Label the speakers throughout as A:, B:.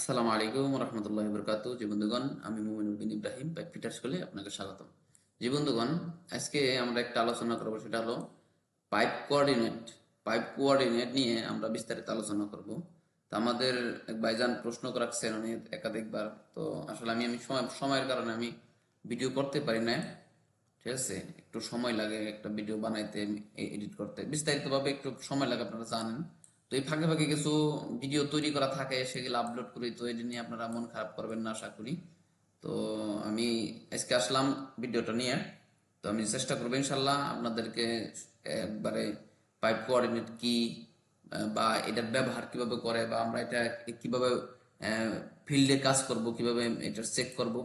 A: আসসালামু আলাইকুম রহমতুল্লাহ বরকাত জি বন্ধুগণ, আমি মুমিনুল বিন ইব্রাহিম পাইপ ফিটার স্কুলে আপনাকে স্বাগতম। জি বন্ধুগণ, আজকে আমরা একটা আলোচনা করব, সেটা হলো পাইপ কোঅর্ডিনেট। পাইপ কোঅর্ডিনেট নিয়ে আমরা বিস্তারিত আলোচনা করব। তো আমাদের এক ভাইজান প্রশ্ন রাখছেন অনেক একাধিকবার। তো আসলে আমি আমি সময়, সময়ের কারণে আমি ভিডিও করতে পারি না ঠিক আছে? একটু সময় লাগে একটা ভিডিও বানাইতে এডিট করতে। বিস্তারিতভাবে একটু সময় লাগে, আপনারা জানেন। তো এই ফাঁকে ফাঁকে কিছু ভিডিও তৈরি করা থাকে, সেগুলো আপলোড করি, তো এটি নিয়ে আপনারা মন খারাপ করবেন না, আশা করি। তো আমি আজকে আসলাম ভিডিওটা নিয়ে। তো আমি চেষ্টা করব ইনশাল্লাহ আপনাদেরকে একবারে পাইপ কোঅর্ডিনেট কি, বা এটার ব্যবহার কীভাবে করে, বা আমরা এটা কীভাবে ফিল্ডে কাজ করব, কীভাবে এটা চেক করব,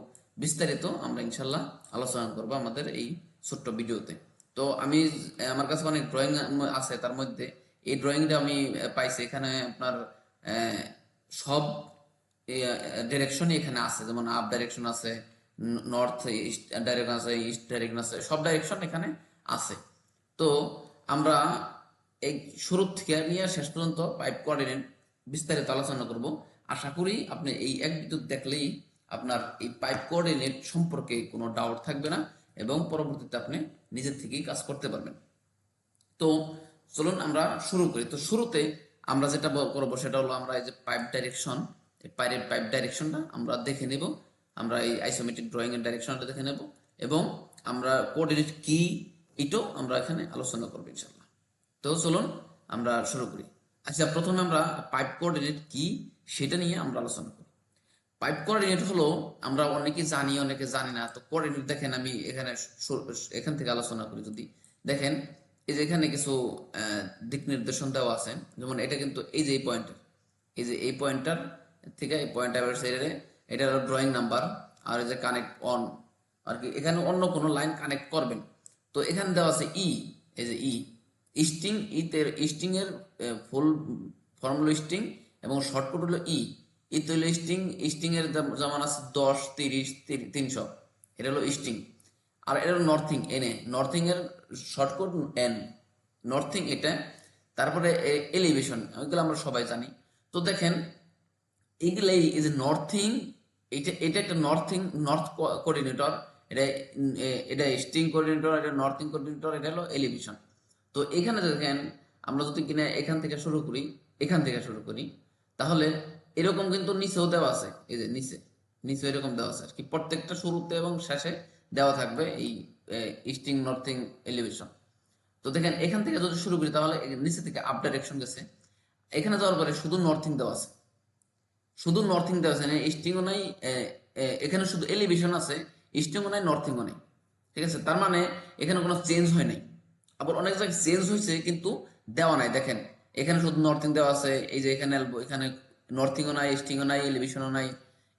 A: বিস্তারিত আমরা ইনশাল্লাহ আলোচনা করব আমাদের এই ছোট্ট ভিডিওতে তো আমি, আমার কাছে অনেক ড্রয়িং আছে, তার মধ্যে এই ড্রয়িংটা আমি পাইছি। এখানে আপনার সব ডিরেকশনই এখানে আছে। যেমন আপ ডাইরেকশন আছে নর্থ ইস্ট ডাইরেকশন আছে ইস্ট ডাইরেকশন আছে, সব ডাইরেকশন এখানে আছে। তো আমরা এই শুরু থেকে নিয়ে শেষ পর্যন্ত পাইপ কোঅর্ডিনেট বিস্তারিত আলোচনা করব। আশা করি আপনি এই এক বিদ্যুৎ দেখলেই আপনার এই পাইপ কোঅর্ডিনেট সম্পর্কে কোনো ডাউট থাকবে না এবং পরবর্তীতে আপনি নিজের থেকেই কাজ করতে পারবেন। তো চলুন আমরা শুরু করি। তো শুরুতে আমরা যেটা করব সেটা হলো আমরা এই যে পাইপ ডাইরেকশন পাইপের পাইপ ডাইরেকশনটা আমরা দেখে নেব। আমরা এই আইসোমেট্রিক ড্রয়িং এর ডাইরেকশনটা দেখে নেব এবং আমরা কোঅর্ডিনেট কি এটাও আমরা এখানে আলোচনা করব ইনশাল্লাহ তো চলুন আমরা শুরু করি। আচ্ছা প্রথমে আমরা পাইপ কোঅর্ডিনেট কি সেটা নিয়ে আমরা আলোচনা করি। পাইপ কোঅর্ডিনেট হলো, আমরা অনেকে জানি অনেকে জানি না। তো কোঅর্ডিনেট দেখেন আমি এখানে এখান থেকে আলোচনা করি যদি। দেখেন এই যে এখানে কিছু দিক নির্দেশন দেওয়া আছে। যেমন এটা কিন্তু এই যে এই পয়েন্টার, এই যে এই পয়েন্টার থেকে এই পয়েন্টার সাইডে এটা হলো ড্রয়িং নাম্বার আর এই যে কানেক্ট অন আর কি, এখানে অন্য কোনো লাইন কানেক্ট করবেন। তো এখানে দেওয়া আছে ই এই যে ই স্টিং ইতে স্টিং এর ফুল ফর্ম হলো স্টিং এবং শর্টকাট হলো ই ইতে হলো স্টিং স্টিং এর যেমন আছে দশ, তিরিশ তিরি- তিনশো। এটা হলো স্টিং আর এটা হলো নর্থিং এনে নর্থিং এর শর্টকাট এন নর্থিং এটা, তারপরে এলিভেশন ওইগুলো আমরা সবাই জানি। তো দেখেন এইগুলাই এই যে নর্থিং এটা এটা একটা নর্থিং নর্থ কোঅর্ডিনেটর এটা এটা স্টিং কোঅর্ডিনেটর এটা নর্থিং কোঅর্ডিনেটর এটা হলো এলিভেশন তো এখানে দেখেন, আমরা যদি কিনা এখান থেকে শুরু করি, এখান থেকে শুরু করি, তাহলে এরকম কিন্তু নিচেও দেওয়া আছে। এই যে নিচে নিচে এরকম দেওয়া আছে। আর কি প্রত্যেকটা শুরুতে এবং শেষে দেওয়া থাকবে এই স্টিং নর্থিং এলিভেশন তো দেখেন এখান থেকে যদি শুরু করি তাহলে নিচে থেকে আপ ডাইরেকশন গেছে। এখানে যাওয়ার পরে শুধু নর্থিং দেওয়া আছে। শুধু নর্থিং দেওয়া আছে ইস্টিংও নাই এ, এ, এখানে শুধু এলিভেশন আছে ইস্টিংও নাই নর্থিংও নাই। ঠিক আছে? তার মানে এখানে কোনো চেঞ্জ হয় নাই। আবার অনেক জায়গায় চেঞ্জ হয়েছে কিন্তু দেওয়া নাই। দেখেন এখানে শুধু নর্থিং দেওয়া আছে এই যে এখানে এখানে নর্থিংও নাই স্টিংও নাই এলিভেশনও নাই।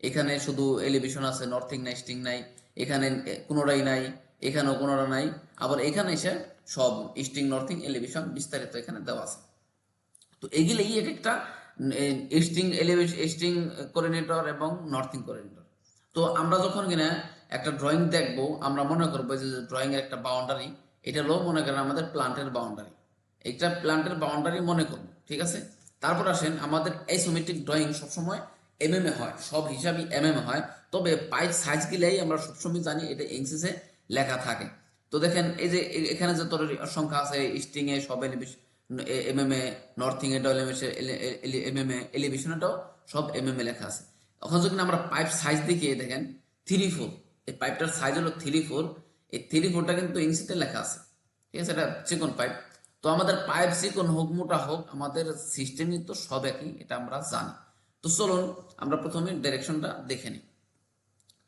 A: এখানে শুধু এলিভেশন আছে নর্থিং নাই স্টিং নাই। এখানে কোনোটাই নাই, এখানেও কোনোটা নাই। আবার এখানে এসে সব স্টিং নর্থিং এলিভেশন বিস্তারিত এখানে দেওয়া আছে। তো এগুলোই এক একটা ইস্টিং এলিভেশন ইস্টিং কোঅর্ডিনেটর এবং নর্থিং কোঅর্ডিনেটর তো আমরা যখন কিনা একটা ড্রয়িং দেখব, আমরা মনে করব যে ড্রয়িং এর একটা বাউন্ডারি এটা হলো মনে করেন আমাদের প্লান্টের বাউন্ডারি এটা প্লান্টের বাউন্ডারি মনে করব, ঠিক আছে? তারপর আসেন আমাদের আইসোমেট্রিক ড্রয়িং সবসময় এমএম এ হয়, সব হিসাবই এমএম এ হয়। তবে পাইপ সাইজ গিলেই আমরা সবসময় জানি এটা ইঞ্চিসে লেখা থাকে। তো দেখেন, এই যে এখানে যে তোর সংখ্যা আছে স্টিং এ সব এম এম এ নর্থিং এ এম এম এ এলিভেশনটাও সব এম এ লেখা আছে। এখন যদি আমরা পাইপ সাইজ দেখিয়ে, দেখেন থ্রি ফোর এই পাইপটার সাইজ হলো থ্রি ফোর এই থ্রি ফোরটা কিন্তু ইংসিতে লেখা আছে। ঠিক আছে, এটা চিকন পাইপ তো আমাদের পাইপ চিকন হোক, মোটা হোক, আমাদের সিস্টেমই তো সব একই, এটা আমরা জানি। তো চলুন, আমরা প্রথমে ডাইরেকশনটা দেখে নিই।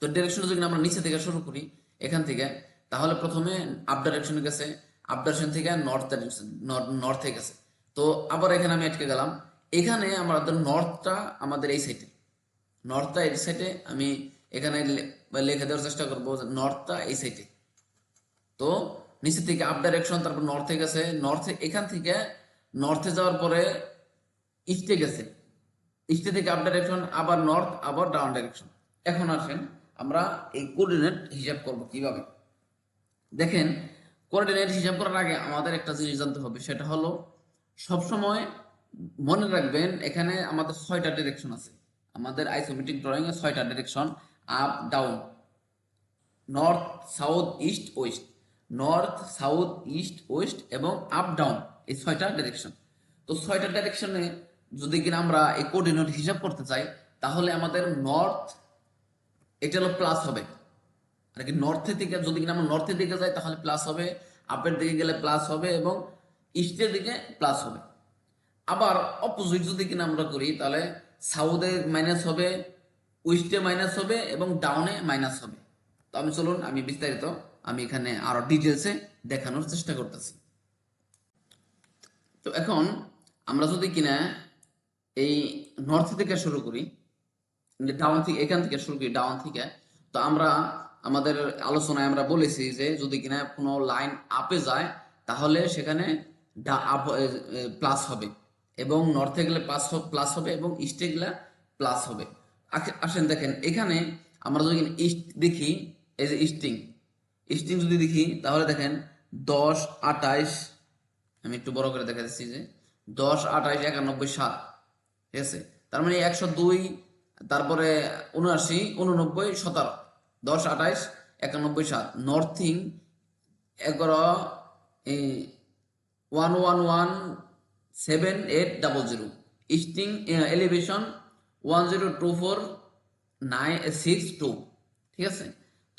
A: তো ডিরেকশন যদি আমরা নিচে থেকে শুরু করি, এখান থেকে। তাহলে প্রথমে আপ ডাইরেকশনে গেছে আপ ডাইরেকশন থেকে নর্থ নর্থে গেছে। তো আবার এখানে আমি আটকে গেলাম। এখানে আমাদের নর্থটা আমাদের এই সাইডে নর্থটা এই সাইডে আমি এখানে লিখে দেওয়ার চেষ্টা করব নর্থটা এই সাইডে তো নিচে থেকে আপ ডাইরেকশন তারপর নর্থে গেছে। নর্থে এখান থেকে নর্থে যাওয়ার পরে ইস্টে গেছে। ইস্টে থেকে আপ ডাইরেকশন আবার নর্থ আবার ডাউন ডাইরেকশন এখন আসেন আমরা এই কোঅর্ডিনেট হিসাব করব কীভাবে? দেখেন কোঅর্ডিনেট হিসাব করার আগে আমাদের একটা জিনিস জানতে হবে, সেটা হলো সবসময় মনে রাখবেন, এখানে আমাদের ছয়টা ডিরেকশন আছে। আমাদের আইসোমেট্রিক ড্রয়িং এ ছয়টা direction up down north south east west north south east west এবং আপ ডাউন এই ছয়টা ডিরেকশন তো ছয়টা ডিরেকশনে যদি কিনা আমরা এই কোঅর্ডিনেট হিসাব করতে চাই, তাহলে আমাদের নর্থ এটা হলো প্লাস হবে। আর কি নর্থের দিকে, যদি কিনা আমরা নর্থের দিকে যাই, তাহলে প্লাস হবে। আপের দিকে গেলে প্লাস হবে এবং ইস্টের দিকে প্লাস হবে। আবার অপোজিট যদি কিনা আমরা করি, তাহলে সাউথে মাইনাস হবে ওয়েস্টে মাইনাস হবে এবং ডাউনে মাইনাস হবে। তো আমি চলুন, আমি বিস্তারিত, আমি এখানে আরও ডিটেলসে দেখানোর চেষ্টা করতেছি। তো এখন আমরা যদি কিনা এই নর্থ থেকে শুরু করি ডাউন থেকে এখান থেকে শুরু করি ডাউন থেকে। তো আমরা, আমাদের আলোচনায় আমরা বলেছি যে, যদি কিনা কোনো লাইন আপে যায়, তাহলে সেখানে প্লাস হবে। এবং নর্থে গেলে প্লাস প্লাস হবে এবং ইস্টে গেলে প্লাস হবে। আসেন দেখেন, এখানে আমরা যদি ইস্ট দেখি, এই যে ইস্টিং ইস্টিং যদি দেখি, তাহলে দেখেন দশ, আঠাইশ, আমি একটু বড় করে দেখা দিচ্ছি যে, দশ, আঠাইশ, একানব্বই, সাত, ঠিক আছে? তার মানে একশো দুই তারপরে উনআশি উননব্বই সতেরো, দশ, আঠাইশ, একানব্বই, সাত। নর্থিং, এগারো one one one, seven, eight, double zero. Easting elevation, one, zero, two, four, nine, six, two. ঠিক আছে?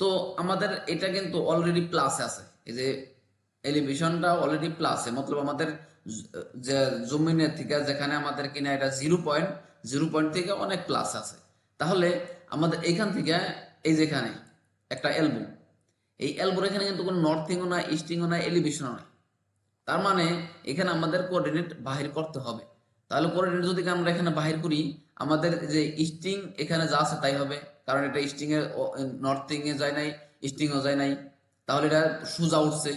A: তো আমাদের এটা কিন্তু অলরেডি প্লাসে আছে। এই যে এলিভেশনটা অলরেডি প্লাসে মতলব আমাদের, যে জমিনের থেকে যেখানে আমাদের কিনা এটা জিরো পয়েন্ট জিরো পয়েন্ট থেকে অনেক প্লাস আছে। তাহলে আমাদের এইখান থেকে এই যেখানে একটা এলবো এই এলবোর এখানে কিন্তু কোনো নর্থিংও না ইস্টিংও না এলিভেশনও নাই। তার মানে এখানে আমাদের কোঅর্ডিনেট বাহির করতে হবে। তাহলে কোঅর্ডিনেট যদি আমরা এখানে বাহির করি, আমাদের যে ইস্টিং এখানে যা আছে তাই হবে। কারণ এটা ইস্টিং এ নর্থিং এ যায় নাই ইস্টিং ও যায় নাই। তাহলে এটা সোজা উঠছে।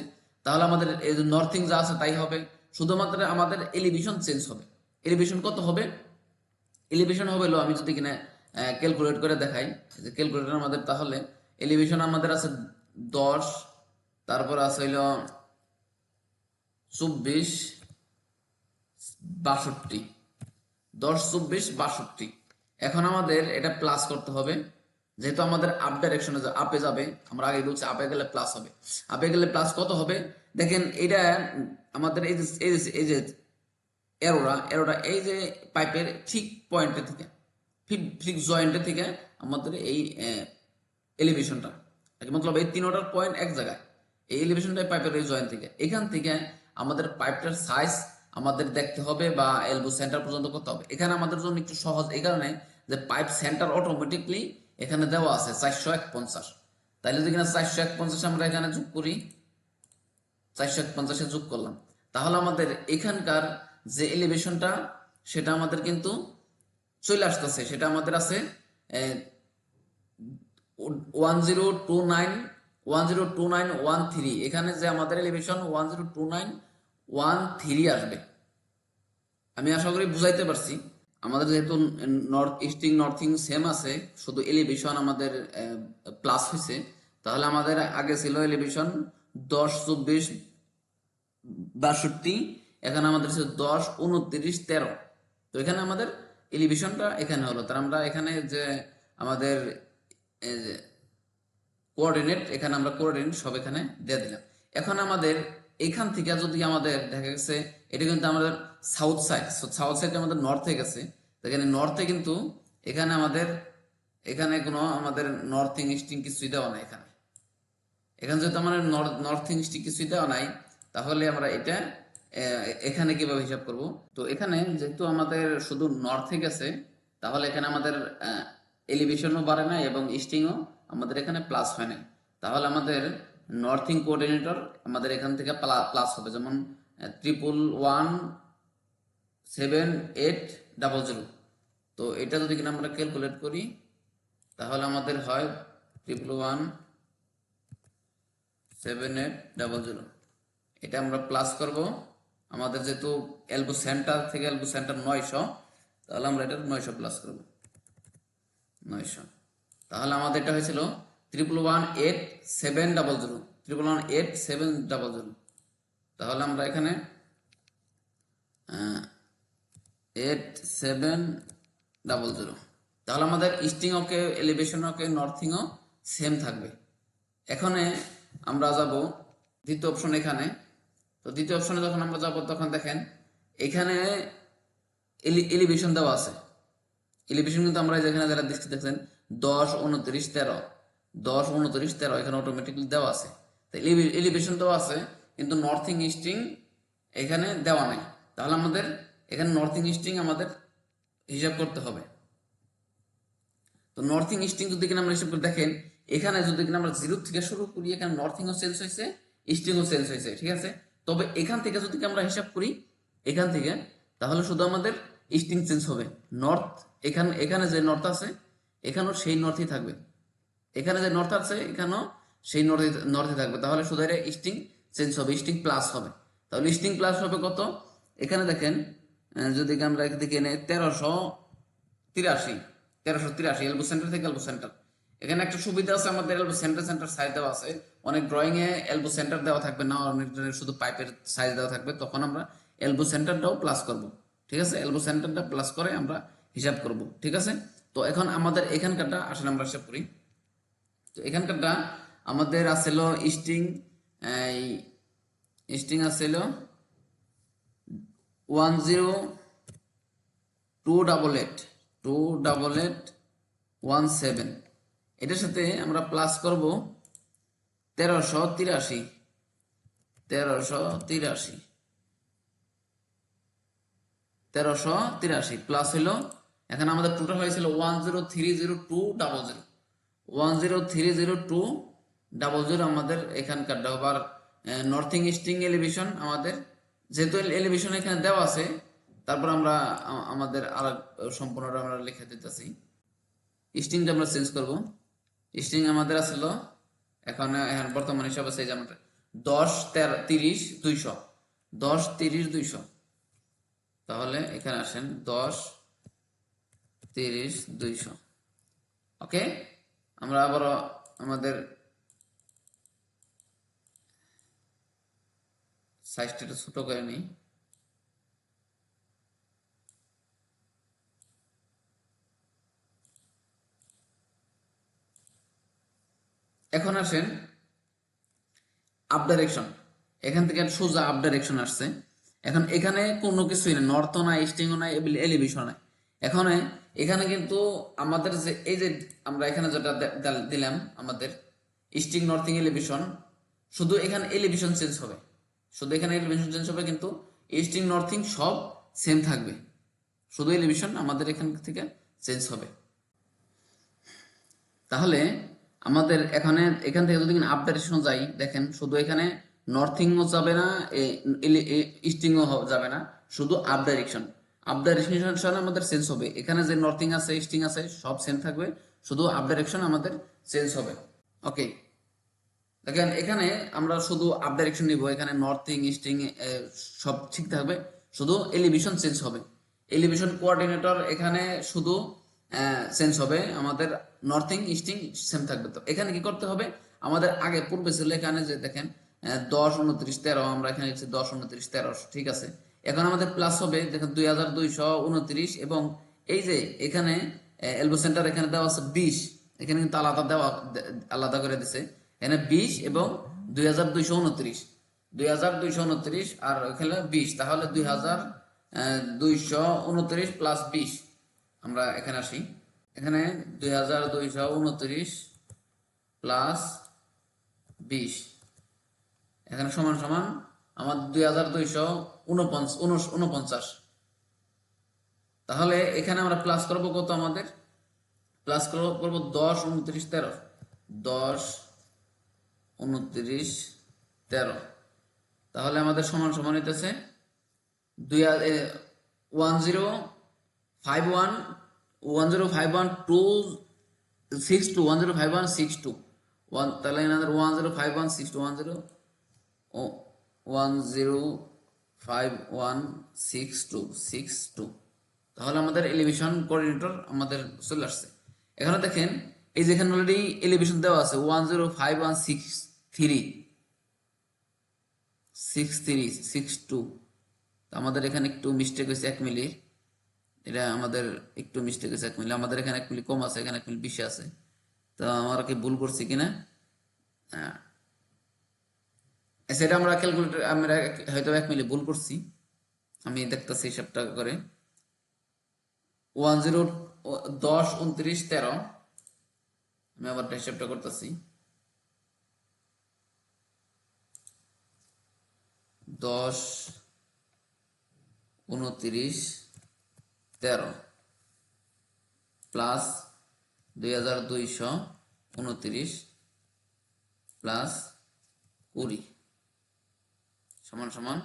A: তাহলে আমাদের এই যে নর্থিং যা আছে তাই হবে। শুধুমাত্র আমাদের এলিভেশন চেঞ্জ হবে। এলিভেশন কত হবে? এলিভেশন হবে হলো আমি যদি কিনা ক্যালকুলেট করে দেখাই ক্যালকুলেটর আমাদের তাহলে এলিভেশন আমাদের আছে দশ, তারপর আছে হইল চব্বিশ বাষট্টি। দশ, চব্বিশ, বাষট্টি। এখন আমাদের এটা প্লাস করতে হবে, যেহেতু আমাদের আপ ডাইরেকশনে আপে যাবে, আমরা আগে বলছি আপে গেলে প্লাস হবে। আপে গেলে প্লাস কত হবে? দেখেন, এটা আমাদের এই যে- এই যে এরোরা এরোরা এই যে পাইপের ঠিক পয়েন্টে থেকে ঠিক জয়েন্টে থেকে আমাদের এই এলিভেশনটা মতলব এই তিনোটার পয়েন্ট এক জায়গায়। এই এলিভেশনটা পাইপের এই জয়েন্ট থেকে এখান থেকে আমাদের পাইপটার সাইজ আমাদের দেখতে হবে বা এলবো সেন্টার পর্যন্ত করতে হবে। এখানে আমাদের জন্য একটু সহজ এই কারণে যে পাইপ সেন্টার অটোমেটিকলি এখানে দেওয়া আছে চারশো এক পঞ্চাশ তাইলে যদি কিনা চারশো এক পঞ্চাশ আমরা এখানে যোগ করি, চারশো এক পঞ্চাশে যোগ করলাম, তাহলে আমাদের এখানকার যে এলিভেশনটা সেটা আমাদের কিন্তু চলে আসতেছে। সেটা আমাদের আছে one zero two nine one zero two nine one three এখানে যে আমাদের elevation one zero two nine one three আসবে। আমি আশা করি বুঝাইতে পারছি। আমাদের যেহেতু নর্থ ইস্টিং নর্থিং সেম আছে, শুধু এলিভেশন আমাদের প্লাস হয়েছে। তাহলে আমাদের আগে ছিল এলিভেশন দশ, চব্বিশ, বাষট্টি এখানে আমাদের ছিল দশ, উনত্রিশ, তেরো। তো এখানে আমাদের এলিভেশনটা এখানে হলো। তার আমরা এখানে যে আমাদের কোঅর্ডিনেট এখানে আমরা কোঅর্ডিনেট সব এখানে দিয়ে দিলাম। এখন আমাদের এখান থেকে যদি আমাদের দেখা গেছে, এটা কিন্তু আমাদের সাউথ সাইড সাউথ সাইড আমাদের নর্থে গেছে। এখানে নর্থে কিন্তু এখানে আমাদের, এখানে কোনো আমাদের নর্থিং ইস্টিং কিছুই দেওয়া নাই এখানে। এখানে যেহেতু আমাদের নর্থ ইস্টিং কিছুই দেওয়া নাই, তাহলে আমরা এটা এখানে কীভাবে হিসাব করব? তো এখানে যেহেতু আমাদের শুধু নর্থে গেছে, তাহলে এখানে আমাদের এলিভেশনও বাড়ে না এবং ইস্টিংও আমাদের এখানে প্লাস হয় না। তাহলে আমাদের নর্থিং কোঅর্ডিনেটর আমাদের এখান থেকে প্লাস হবে। যেমন triple one seven eight double zero তো এটা যদি কিনা আমরা ক্যালকুলেট করি, তাহলে আমাদের হয় triple one seven eight double zero এটা আমরা প্লাস করব। আমাদের যেহেতু এলবো সেন্টার থেকে এলবো সেন্টার নয়শো, তাহলে আমরা এটা নয়শো প্লাস করব। নয়শো। তাহলে আমাদের এটা হয়েছিল triple one eight seven double zero triple one eight seven double zero তাহলে আমরা এখানে এইট সেভেন ডাবল জিরো তাহলে আমাদের ইস্টিং ওকে এলিভেশন ওকে নর্থিংও সেম থাকবে। এখানে আমরা যাব, দ্বিতীয় অপশন এখানে। তো দ্বিতীয় অপশনে যখন আমরা যাব, তখন দেখেন এখানে এলিভেশন দেওয়া আছে। এলিভেশন কিন্তু আমরা যেখানে যারা দৃষ্টি দেখছেন, দশ, উনত্রিশ, তেরো। দশ, উনত্রিশ, তেরো এখানে অটোমেটিকলি দেওয়া আছে। তো এলিভেশন দেওয়া আছে, কিন্তু নর্থিং ইস্টিং এখানে দেওয়া নাই। তাহলে আমাদের এখানে নর্থিং ইস্টিং আমাদের হিসাব করতে হবে। তো নর্থিং ইস্টিং যদি কিনা আমরা হিসাব করে দেখেন, এখানে যদি কিনা আমরা জিরো থেকে শুরু করি, এখানে নর্থ নর্থিংও চেঞ্জ হয়েছে ইস্টিংও চেঞ্জ হয়েছে, ঠিক আছে? তবে এখান থেকে যদি আমরা হিসাব করি, এখান থেকে, তাহলে শুধু আমাদের ইস্টিং চেঞ্জ হবে। নর্থ, এখানে এখানে যে নর্থ আছে, এখানেও সেই নর্থই থাকবে। এখানে যে নর্থ আছে, এখানেও সেই নর্থে নর্থে থাকবে। তাহলে শুধু এটা ইস্টিং চেঞ্জ হবে ইস্টিং প্লাস হবে। তাহলে ইস্টিং প্লাস হবে কত? এখানে দেখেন যদি আমরা দেখে এনে তেরোশো তিরাশি। তেরোশো তিরাশি, এলবো সেন্টার থেকে এলবো সেন্টার। এখানে একটা সুবিধা আছে, আমাদের এলবো সেন্টার সেন্টার সাইজ দেওয়া আছে। অনেক ড্রয়িং এ এলবো সেন্টার দেওয়া থাকবে, না অনেক শুধু পাইপের সাইজ দেওয়া থাকবে। তখন আমরা এলবো সেন্টারটাও প্লাস করব, ঠিক আছে? এলবো সেন্টারটা প্লাস করে আমরা হিসাব করব, ঠিক আছে? তো এখন আমাদের এখানকারটা, আসলে আমরা হিসাব করি। তো এখানকারটা আমাদের আছিল স্টিং এই স্টিং আছিল one zero two double eight two double eight one seven এটার সাথে আমরা প্লাস করব তেরোশো তিরাশি তেরোশো তিরাশি তেরোশো তিরাশি প্লাস হলো, এখানে আমাদের টোটাল হয়েছিল one zero three zero two double zero one zero three zero two double zero আমাদের এখানকার আবার নর্থিং ইস্টিং এলিভেশন আমাদের, যেহেতু এলিভেশন এখানে দেওয়া আছে, তারপর আমরা আমাদের আর সম্পূর্ণটা আমরা লিখে দিতেছি। স্ট্রিংটা আমরা চেঞ্জ করব। স্ট্রিং আমাদের আসলো এখন এখন বর্তমান হিসাবে যে আমাদের। দশ, তেরো, তিরিশ, দুইশো। দশ, তিরিশ, দুইশো। তাহলে এখানে আসেন, দশ, তিরিশ, দুইশো। ওকে? আমরা আবার আমাদের সাইজটা ছোট করে নিই। এখন আসেন আপ ডাইরেকশন এখান থেকে সোজা আপ ডাইরেকশন আসছে। এখন এখানে কোনো কিছুই নেই নর্থ নাই ইস্টিংও নাই এলিভেশন নাই। এখন এখানে কিন্তু আমাদের যে এই যে আমরা এখানে যেটা দিলাম আমাদের ইস্টিং নর্থিং এলিভেশন শুধু এখানে এলিভেশন চেঞ্জ হবে। শুধু এখানে এলিভেশন চেঞ্জ হবে কিন্তু ইস্টিং নর্থিং সব সেম থাকবে। শুধু এলিভেশন আমাদের এখান থেকে চেঞ্জ হবে। তাহলে আমাদের এখানে, এখান থেকে যদি আপ ডাইরেকশন যাই, দেখেন, শুধু এখানে নর্থিংও যাবে না ইস্টিংও যাবে না, শুধু আপ ডাইরেকশন আপ ডাইরেকশন আমাদের চেঞ্জ হবে। এখানে যে নর্থিং আছে ইস্টিং আছে, সব সেম থাকবে, শুধু আপ ডাইরেকশন আমাদের চেঞ্জ হবে। ওকে দেখেন, এখানে আমরা শুধু আপ ডাইরেকশন নিব, এখানে নর্থিং ইস্টিং সব ঠিক থাকবে, শুধু এলিভেশন চেঞ্জ হবে। এলিভেশন কোঅর্ডিনেটর এখানে শুধু চেঞ্জ হবে আমাদের নর্থিং ইস্টিং সেম থাকবে তো। এখানে কি করতে হবে? আমাদের আগে পূর্বে ছিল এখানে যে দেখেন দশ, উনত্রিশ, তেরো, আমরা এখানে লিখছি দশ, উনত্রিশ, তেরো, ঠিক আছে? এখন আমাদের প্লাস হবে, দেখেন দুই হাজার দুইশো উনত্রিশ এবং এই যে এখানে এলবো সেন্টার এখানে দেওয়া আছে বিশ। এখানে কিন্তু আলাদা দেওয়া আলাদা করে দিছে। এখানে বিশ এবং দুই হাজার দুইশো উনত্রিশ। দুই হাজার দুইশো উনত্রিশ আর এখানে বিশ। তাহলে দুই হাজার দুইশো উনত্রিশ প্লাস বিশ। আমরা এখানে আসি। এখানে দুই হাজার দুইশো উনত্রিশ প্লাস বিশ। এখানে সমান সমান আমার দুই হাজার দুইশো উনপঞ্চাশ। তাহলে এখানে আমরা প্লাস করব কত আমাদের? প্লাস করব করব দশ উনত্রিশ তেরো। দশ উনত্রিশ তেরো। তাহলে আমাদের সমান সমান হইতেছে দুই one zero five one one zero five one two six two one zero five one six two one তাহলে one zero five one six one zero one zero five one six two six two তাহলে আমাদের elevation coordinator আমাদের চলে আসছে। এখানে দেখেন, এই যেখানে অলরেডি এলিভেশন দেওয়া আছে one zero five one six three six three six two আমাদের এখানে একটু মিস্টেক হয়েছে, এক মিলি এটা আমাদের একটু মিস্টেক আছে এক মিলি আমাদের এখানে এক মিলি কম আছে, এখানে এক মিলি বেশি আছে। তো আমরা কি ভুল করছি কিনা? হ্যাঁ। সেটা আমরা ক্যালকুলেটর আমরা হয়তো এক মিলি ভুল করছি। আমি দেখতেছি হিসাবটা করে। ওয়ান জিরো দশ, উনত্রিশ, তেরো। আমি আবার হিসাবটা করতেছি। দশ, উনত্রিশ তেরো প্লাস দুই হাজার দুইশো উনত্রিশ প্লাস কুড়ি সমান সমান।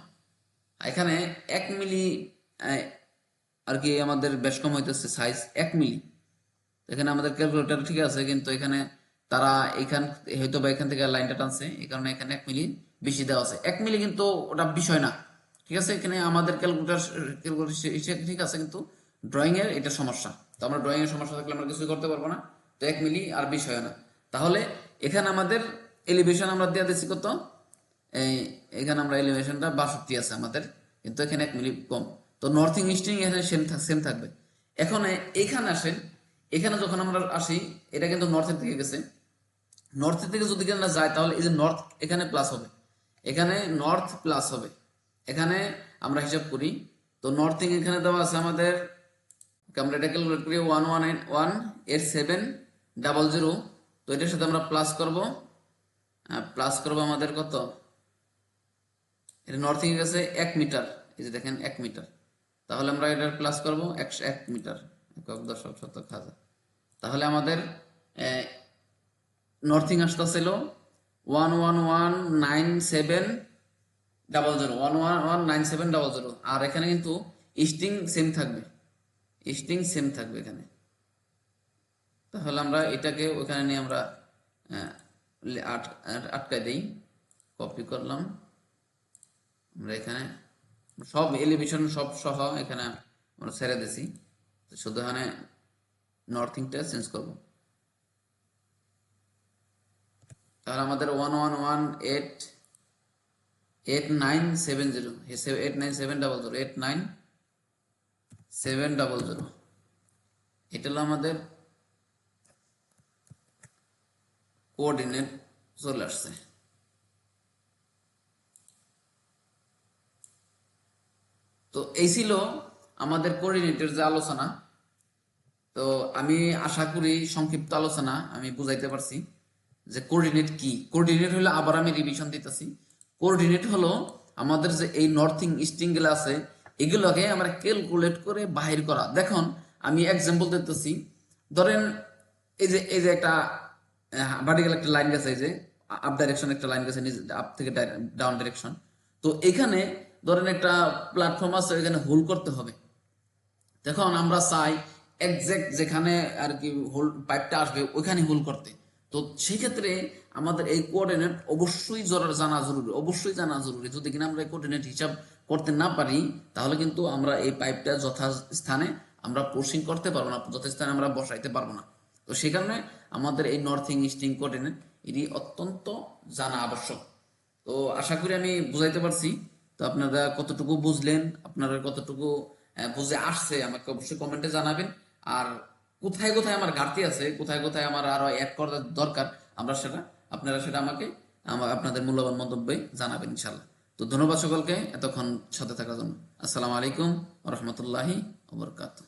A: এখানে এক মিলি আর কি আমাদের বেশ কম হইতেছে সাইজ এক মিলি। এখানে আমাদের ক্যালকুলেটর ঠিক আছে, কিন্তু এখানে তারা এখান হয়তো বা এখান থেকে লাইনটা টানছে, এই কারণে এখানে এক মিলি বেশি দেওয়া আছে। এক মিলি কিন্তু ওটা বিষয় না, ঠিক আছে? এখানে আমাদের ক্যালকুলেটর ক্যালকুলেটর ঠিক আছে, কিন্তু ড্রয়িং এর এটা সমস্যা। তো আমরা ড্রয়িং এর সমস্যা থাকলে আমরা কিছুই করতে পারব না। তো এক মিলি আর বিষয় না। তাহলে এখানে আমাদের এলিভেশন আমরা দেওয়া দিচ্ছি কত? এই, এখানে আমরা এলিভেশনটা বাষট্টি আছে আমাদের। কিন্তু এখানে এক মিলি কম। তো নর্থ ইস্টিং এখানে সেম সেম থাকবে। এখন এখানে আসেন, এখানে যখন আমরা আসি, এটা কিন্তু নর্থের থেকে গেছে। নর্থের থেকে যদি না যায়, তাহলে এই যে নর্থ এখানে প্লাস হবে। এখানে নর্থ প্লাস হবে। এখানে আমরা হিসাব করি। তো নর্থিং এখানে দেওয়া আছে আমাদের আমরা এটা ক্যালকুলেট করি one one one eight seven double zero তো এটার সাথে আমরা প্লাস করব। প্লাস করব আমাদের কত? এটা নর্থিং গেছে এক মিটার। এই যে দেখেন, এক মিটার। তাহলে আমরা এটার প্লাস করব একশো এক মিটার, একক দশক শতক হাজার। তাহলে আমাদের নর্থিং আসতেছিল one one one nine seven double zero one one one nine seven double zero আর এখানে কিন্তু ইস্টিং সেম থাকবে। ইস্টিং সেম থাকবে এখানে। তাহলে আমরা এটাকে ওখানে নিয়ে আমরা আটকায় দিই। কপি করলাম। আমরা এখানে সব এলিভেশন সব সহ এখানে আমরা ছেড়ে দিছি। শুধু এখানে নর্থিংটা চেঞ্জ করব। তাহলে আমাদের one one one eight eight nine seven zero eight nine seven double zero eight nine seven double zero. এটা হলো আমাদের কোঅর্ডিনেট চলে আসছে। তো এই ছিল আমাদের কোঅর্ডিনেটের যে আলোচনা। তো আমি আশা করি সংক্ষিপ্ত আলোচনা আমি বুঝাইতে পারছি যে কোঅর্ডিনেট কি। কোঅর্ডিনেট হলো আবার আমি রিভিশন দিতেছি। কোঅর্ডিনেট হলো আমাদের যে এই নর্থিং ইস্টিংগুলো আছে এগুলোকে আমরা ক্যালকুলেট করে বাহির করা। দেখুন, আমি এক্সাম্পল দিতেছি। ধরেন, এই যে এই যে একটা ভার্টিক্যাল একটা লাইন গেছে, এই যে আপ ডাইরেকশন একটা লাইন গেছে আপ থেকে ডাউন ডাইরেকশন তো এখানে ধরেন একটা প্ল্যাটফর্ম আছে, এখানে হোল করতে হবে। দেখুন, আমরা চাই একজ্যাক্ট যেখানে আর কি হোল পাইপটা আসবে, ওইখানে হোল করতে। তো সেক্ষেত্রে আমাদের এই কোঅর্ডিনেট অবশ্যই জানা জরুরি, অবশ্যই জানা জরুরি। যদি কিনা আমরা এই কোঅর্ডিনেট হিসাব করতে না পারি, তাহলে কিন্তু আমরা এই পাইপটা যথাস্থানে আমরা পোর্সিং করতে পারব না, যথাস্থানে আমরা বসাইতে পারব না। তো সেই কারণে আমাদের এই নর্থিং ইস্টিং কোঅর্ডিনেট এটি অত্যন্ত জানা আবশ্যক। তো আশা করি আমি বুঝাইতে পারছি। তো আপনারা কতটুকু বুঝলেন, আপনারা কতটুকু বুঝে আসছে, আমাকে অবশ্যই কমেন্টে জানাবেন। আর কোথায় কোথায় আমার ঘাটতি আছে, কোথায় কোথায় আমার আরও অ্যাড করার দরকার, আমরা সেটা, আপনারা সেটা আমাকে আপনাদের মূল্যবান মন্তব্যে জানাবেন ইনশাল্লাহ তো ধন্যবাদ সকলকে এতক্ষণ সাথে থাকার জন্য। আসসালামু আলাইকুম রহমতুল্লাহি ওবরকাতুহ